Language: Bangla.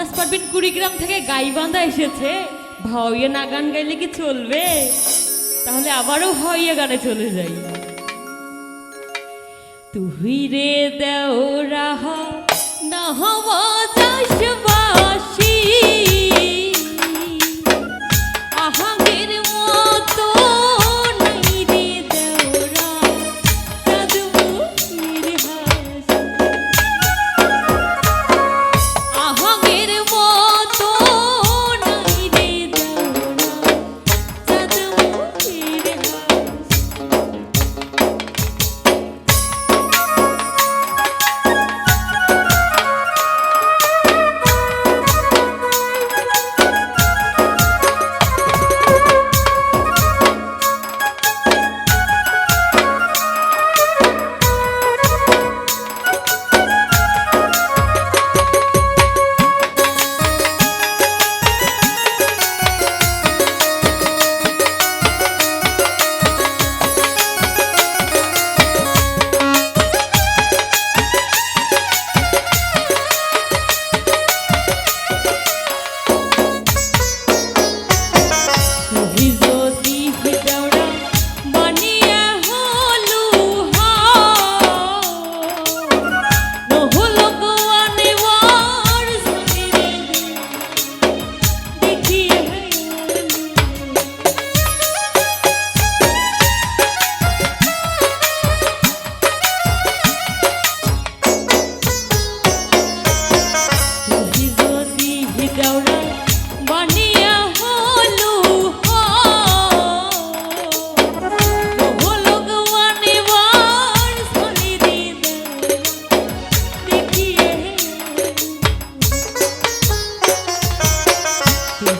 আন্নাস পারবেন কুড়িগ্রাম থেকে গাইবান্ধা এসেছে। ভাওয়া না গান গাইলে কি চলবে? তাহলে আবারও ভাইয়ে গানে চলে যাই। তুই রে দেও রাহা না হওয়া চাষবাসী por